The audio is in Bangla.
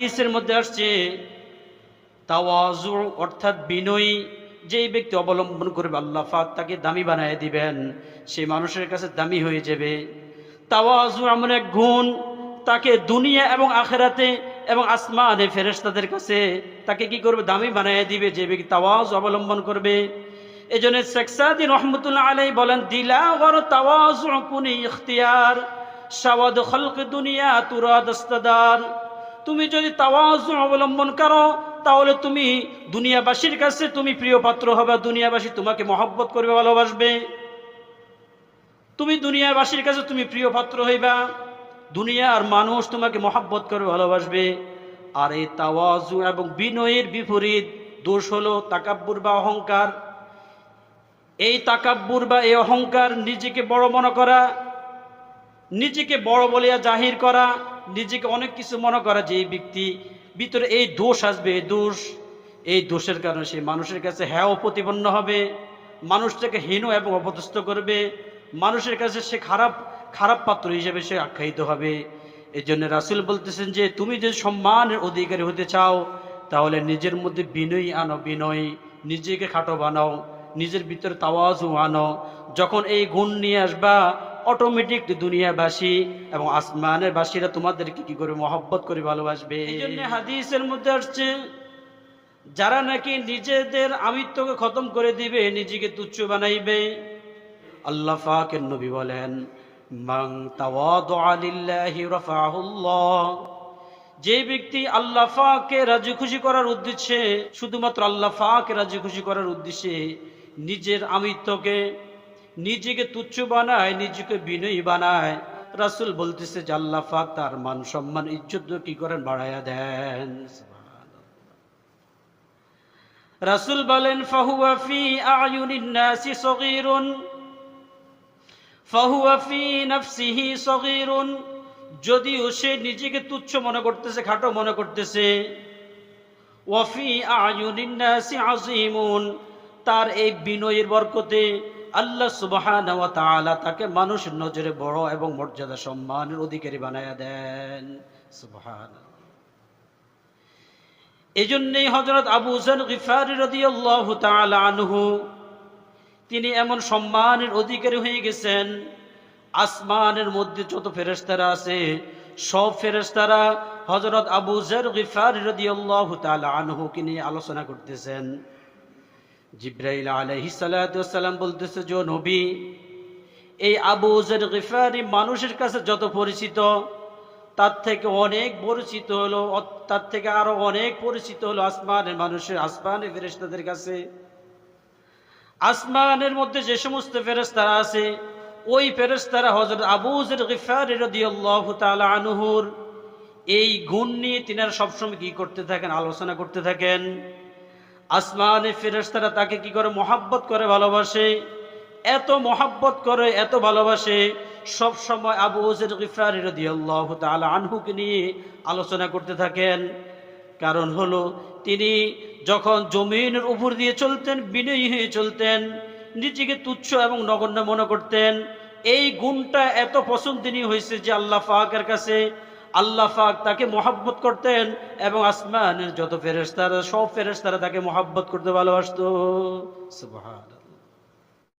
হাদিসের মধ্যে আসছে তাওয়াজু অর্থাৎ বিনয়ী যেই ব্যক্তি অবলম্বন করবে, আল্লাহ পাক তাকে দামি বানায় দিবেন, সেই মানুষের কাছে দামি হয়ে যাবে। তাওয়াজু এমন এক গুণ, তাকে দুনিয়া এবং আখেরাতে এবং আসমানে ফেরেশতাদের কাছে তাকে কি করবে? দামি বানায় দিবে, যে ব্যক্তি তাওয়াজ অবলম্বন করবে। এই জন্য শেখ সাদি রহমতুল্লাহ আলাই বলেন দিলা কুনি ইখতিয়ার, সাওয়াদ খলক দুনিয়া তুরাদ তুমি যদি তাওয়াজ অবলম্বন করো, তাহলে তুমি দুনিয়াবাসীর কাছে তুমি প্রিয় পাত্র হবে, দুনিয়াবাসী তোমাকে মহব্বত করবে, ভালোবাসবে। তুমি দুনিয়াবাসীর কাছে তুমি প্রিয় পাত্র হইবা, দুনিয়ার মানুষ তোমাকে মহব্বত করবে, ভালোবাসবে। আর এই তাওয়াজু এবং বিনয়ের বিপরীত দোষ হলো তাকাব্বুর বা অহংকার। এই তাকাব্বুর বা এই অহংকার নিজেকে বড় মনে করা নিজেকে বড় বলিয়া জাহির করা, নিজেকে অনেক কিছু মনে করা যে এই ব্যক্তি, ভিতরে এই দোষ আসবে, এই দোষ, এই দোষের কারণে সে মানুষের কাছে হ্যাঁ প্রতিপন্ন হবে, মানুষটাকে হীন এবং অপদস্থ করবে, মানুষের কাছে সে খারাপ খারাপ পাত্র হিসেবে সে আখ্যায়িত হবে। এই জন্য রাসুল বলতেছেন যে, তুমি যদি সম্মানের অধিকারী হতে চাও, তাহলে নিজের মধ্যে বিনয়ী আনো, বিনয়। নিজেকে খাটো বানাও, নিজের ভিতরে তাওয়াজও আনো। যখন এই গুণ নিয়ে আসবা অটোমেটিক দুনিয়াবাসী এবং আসমানের বাসীরা তোমাদেরকে কি করে মহব্বত করে ভালোবাসবে? হাদিসের মধ্যে আসছে, যারা নাকি নিজেদের আমিত্বকে খতম করে দিবে, নিজেকে তুচ্ছ বানাইবে। আল্লাহ ফাকের নবী বলেন মাং যে ব্যক্তি আল্লাহ ফাকে রাজি খুশি করার উদ্দেশ্যে, শুধুমাত্র আল্লাহ ফাকে রাজি খুশি করার উদ্দেশ্যে নিজের আমিত্বকে নিজেকে তুচ্ছ বানায়, নিজেকে বিনয়ী বানায়। রাসুল বলতেছে আল্লাহ ফাক তার মান সম্মান, ইজ্জত কি করেন? বাড়াইয়া দেন। রাসুল বলেন, ফাহুয়া ফি আয়ুনিন নাসি সগীরুন, ফাহুয়া নাফসিহি সগীরুন। যদিও সে নিজেকে তুচ্ছ মনে করতেছে, খাটো মনে করতেছে ওয়াফি আয়ুনিন নাসি আজিমুন তার এই বিনয়ের বরকতে আল্লাহ সুবহান তাকে মানুষের নজরে বড় এবং মর্যাদা সম্মানের অধিকারী বানায়া দেন। সুবহান এজন্যই হজরত আবু জার গিফারি আনহু, তিনি এমন সম্মানের অধিকারী হয়ে গেছেন, আসমানের মধ্যে যত ফেরেশতারা আছে, সব ফেরেশতারা হজরত আবু জার গিফারি রাদিয়াল্লাহু তাআলা আনহুকে নিয়ে আলোচনা করতেছেন। জিব্রাইল সালাম বলতেছে যে নবী, এই আবু জর গিফারি মানুষের কাছে যত পরিচিত, তার থেকে অনেক পরিচিত হলো তার থেকে আরও অনেক পরিচিত হলো আসমানের মানুষের, আসমানের ফেরেশতাদের কাছে। আসমানের মধ্যে যে সমস্ত ফেরেশতারা আছে, ওই ফেরেশতারা হযরত আবু জর গিফারি রাদিয়াল্লাহু তাআলা আনহুর, এই গুণ নিয়ে তিনারা সবসময় কি করতে থাকেন? আলোচনা করতে থাকেন। আসমানে ফেরেশতারা তাকে কি করে মহাব্বত করে ভালোবাসে? এত মহাব্বত করে, এত ভালোবাসে। সব সময় আবু ওজের গিফারি রাদিয়াল্লাহু তাআলা আনহুকে নিয়ে আলোচনা করতে থাকেন। কারণ হলো, তিনি যখন জমিনের উপর দিয়ে চলতেন, বিনয়ী হয়ে চলতেন, নিজেকে তুচ্ছ এবং নগণ্য মনে করতেন। এই গুণটা এত পছন্দনীয় হয়েছে যে আল্লাহ পাকের কাছে আল্লাহ ফাক তাকে মহাব্বত করতেন এবং আসমানের যত ফেরেস্তারা সব ফেরেস্তারা তাকে মহাব্বত করতে ভালোবাসত। সুবহান